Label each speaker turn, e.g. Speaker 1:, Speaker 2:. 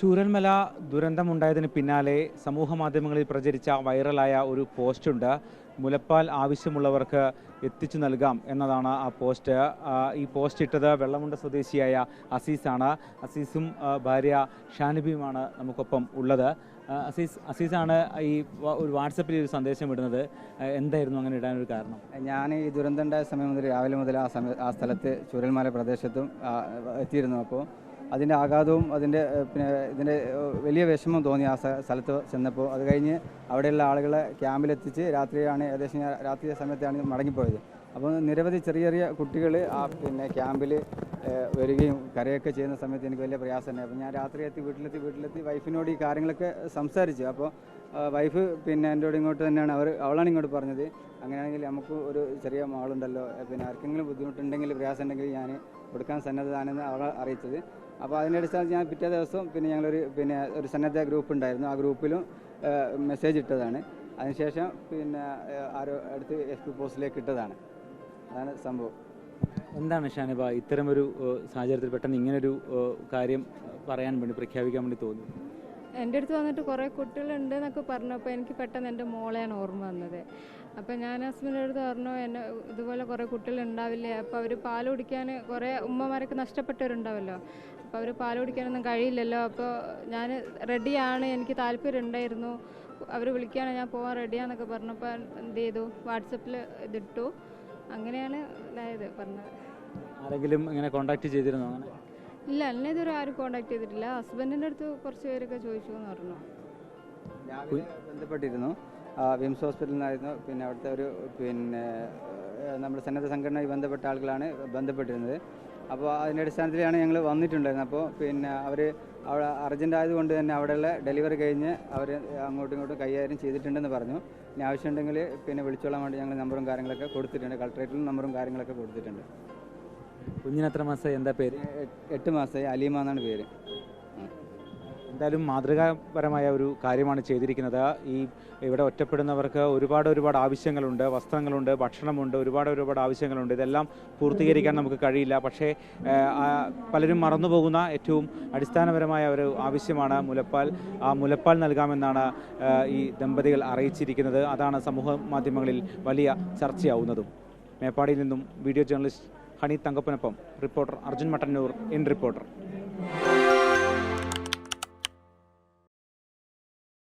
Speaker 1: ചൂരൽമല ദുരന്തമുണ്ടായതിന് പിന്നാലെ സമൂഹ മാധ്യമങ്ങളിൽ പ്രചരിച്ച വൈറലായ ഒരു പോസ്റ്റുണ്ട്. മുലപ്പാൽ ആവശ്യമുള്ളവർക്ക് എത്തിച്ചു നൽകാം എന്നതാണ് ആ പോസ്റ്റ്. ഈ പോസ്റ്റ് ഇട്ടത് വെള്ളമുണ്ട സ്വദേശിയായ അസീസാണ്. അസീസും ഭാര്യ ഷാനിബിയുമാണ് നമുക്കൊപ്പം ഉള്ളത്. അസീസ് അസീസാണ് ഈ ഒരു വാട്സപ്പിൽ ഒരു സന്ദേശം ഇടുന്നത്. എന്തായിരുന്നു അങ്ങനെ ഇടാനൊരു കാരണം?
Speaker 2: ഞാൻ ഈ ദുരന്തം ഉണ്ടായ സമയം മുതൽ രാവിലെ മുതൽ ആ സമയ ആ സ്ഥലത്ത് ചുരൽമല പ്രദേശത്തും എത്തിയിരുന്നു. അപ്പോൾ അതിന്റെ ആഘാതവും അതിന്റെ പിന്നെ ഇതിന്റെ വലിയ വിഷമം തോന്നി ആ സ്ഥലത്ത് ചെന്നപ്പോൾ. അത് കഴിഞ്ഞ് അവിടെയുള്ള ആളുകളെ ക്യാമ്പിലെത്തിച്ച് രാത്രിയാണ് ഏകദേശം രാത്രി സമയത്താണ് മടങ്ങിപ്പോയത്. അപ്പോൾ നിരവധി ചെറിയ ചെറിയ കുട്ടികൾ ആ പിന്നെ ക്യാമ്പിൽ വരികയും കരയൊക്കെ ചെയ്യുന്ന സമയത്ത് എനിക്ക് വലിയ പ്രയാസമുണ്ടായി. അപ്പോൾ ഞാൻ രാത്രി എത്തി വീട്ടിലെത്തി വീട്ടിലെത്തി വൈഫിനോട് ഈ കാര്യങ്ങളൊക്കെ സംസാരിച്ചു. അപ്പോൾ വൈഫ് പിന്നെ എന്റെയോട് ഇങ്ങോട്ട് തന്നെയാണ് അവർ അവളാണ് ഇങ്ങോട്ട് പറഞ്ഞത്. അങ്ങനെയാണെങ്കിൽ നമുക്ക് ഒരു ചെറിയ മാളുണ്ടല്ലോ പിന്നെ ആർക്കെങ്കിലും ബുദ്ധിമുട്ടുണ്ടെങ്കിൽ പ്രയാസം ഉണ്ടെങ്കിൽ ഞാൻ കൊടുക്കാൻ സന്നദ്ധതാണെന്ന് അവളെ അറിയിച്ചത്. അപ്പോൾ അതിന്റെ അടിസ്ഥാനത്തിൽ ഞാൻ പിറ്റേ ദിവസം പിന്നെ ഞങ്ങളൊരു പിന്നെ ഒരു സന്നദ്ധ ഗ്രൂപ്പ് ഉണ്ടായിരുന്നു. ആ ഗ്രൂപ്പിലും മെസ്സേജ് ഇട്ടതാണ്. അതിനുശേഷം പിന്നെ ആരോ അടുത്ത് എഫ് പി പോസ്റ്റിലേക്ക് ഇട്ടതാണ്. അതാണ് സംഭവം.
Speaker 1: എന്താണ് ഷാനിബ ഇത്തരമൊരു സാഹചര്യത്തിൽ പെട്ടെന്ന് ഇങ്ങനൊരു കാര്യം പറയാൻ വേണ്ടി പ്രഖ്യാപിക്കാൻ വേണ്ടി തോന്നി?
Speaker 3: എന്റെ അടുത്ത് വന്നിട്ട് കുറേ കുട്ടികളുണ്ട് എന്നൊക്കെ പറഞ്ഞപ്പോൾ എനിക്ക് പെട്ടെന്ന് എന്റെ മോളെയാണ് ഓർമ്മ വന്നത്. അപ്പം ഞാൻ ഹസ്ബൻഡിന്റെ അടുത്ത് പറഞ്ഞു എന്നെ ഇതുപോലെ കുറേ കുട്ടികൾ ഉണ്ടാവില്ലേ അപ്പോൾ അവർ പാൽ കുടിക്കാൻ കുറേ ഉമ്മമാരൊക്കെ നഷ്ടപ്പെട്ടവരുണ്ടാവല്ലോ? അപ്പോൾ അവർ പാൽ കുടിക്കാനൊന്നും കഴിയില്ലല്ലോ? അപ്പോൾ ഞാൻ റെഡിയാണ് എനിക്ക് താല്പര്യം ഉണ്ടായിരുന്നു അവർ വിളിക്കുകയാണ് ഞാൻ പോകാൻ റെഡിയാണെന്നൊക്കെ പറഞ്ഞപ്പോൾ എന്ത് ചെയ്തു? വാട്സപ്പിൽ ഇതിട്ടു. അങ്ങനെയാണ് ഇതായത് പറഞ്ഞത്.
Speaker 1: ആരെങ്കിലും ഇങ്ങനെ കോണ്ടാക്ട് ചെയ്തിരുന്നോ അങ്ങനെ?
Speaker 3: ഇല്ല എന്നെ ഇതുവരെ ആരും കോണ്ടാക്ട് ചെയ്തിട്ടില്ല. ഹസ്ബൻഡിന്റെ അടുത്ത് കുറച്ച് പേരൊക്കെ ചോദിച്ചു എന്ന് പറഞ്ഞു.
Speaker 2: രാവിലെ ബന്ധപ്പെട്ടിരുന്നു. വിംസ് ഹോസ്പിറ്റലിൽ നിന്നായിരുന്നു പിന്നെ അവിടുത്തെ ഒരു പിന്നെ നമ്മുടെ സന്നദ്ധ സംഘടനയുമായി ബന്ധപ്പെട്ട ആളുകളാണ് ബന്ധപ്പെട്ടിരുന്നത്. അപ്പോൾ അതിന്റെ അടിസ്ഥാനത്തിലാണ് ഞങ്ങൾ വന്നിട്ടുണ്ടായിരുന്നത്. അപ്പോൾ പിന്നെ അവർ അവിടെ അർജന്റ് ആയതുകൊണ്ട് തന്നെ അവിടെയുള്ള ഡെലിവറി കഴിഞ്ഞ് അവർ അങ്ങോട്ടും ഇങ്ങോട്ടും കൈകാര്യം ചെയ്തിട്ടുണ്ടെന്ന് പറഞ്ഞു. ഇനി ആവശ്യമുണ്ടെങ്കിൽ പിന്നെ വിളിച്ചോളാൻ വേണ്ടി ഞങ്ങൾ നമ്പറും കാര്യങ്ങളൊക്കെ കൊടുത്തിട്ടുണ്ട്. കളക്ട്രേറ്റിലും നമ്പറും കാര്യങ്ങളൊക്കെ കൊടുത്തിട്ടുണ്ട്.
Speaker 1: കുഞ്ഞിന് എത്ര മാസം എന്താ പേര്?
Speaker 2: എട്ട് മാസമായി അലീമ എന്നാണ് പേര്.
Speaker 1: എന്തായാലും മാതൃകാപരമായ ഒരു കാര്യമാണ് ചെയ്തിരിക്കുന്നത്. ഈ ഇവിടെ ഒറ്റപ്പെടുന്നവർക്ക് ഒരുപാട് ഒരുപാട് ആവശ്യങ്ങളുണ്ട്. വസ്ത്രങ്ങളുണ്ട് ഭക്ഷണമുണ്ട് ഒരുപാട് ഒരുപാട് ആവശ്യങ്ങളുണ്ട്. ഇതെല്ലാം പൂർത്തീകരിക്കാൻ നമുക്ക് കഴിയില്ല. പക്ഷേ പലരും മറന്നുപോകുന്ന ഏറ്റവും അടിസ്ഥാനപരമായ ഒരു ആവശ്യമാണ് മുലപ്പാൽ. ആ മുലപ്പാൽ നൽകാമെന്നാണ് ഈ ദമ്പതികൾ അറിയിച്ചിരിക്കുന്നത്. അതാണ് സമൂഹ മാധ്യമങ്ങളിൽ വലിയ ചർച്ചയാവുന്നതും. മേപ്പാടിയിൽ നിന്നും video journalist Honey തങ്കപ്പനൊപ്പം reporter Arjun Mattannur in reporter.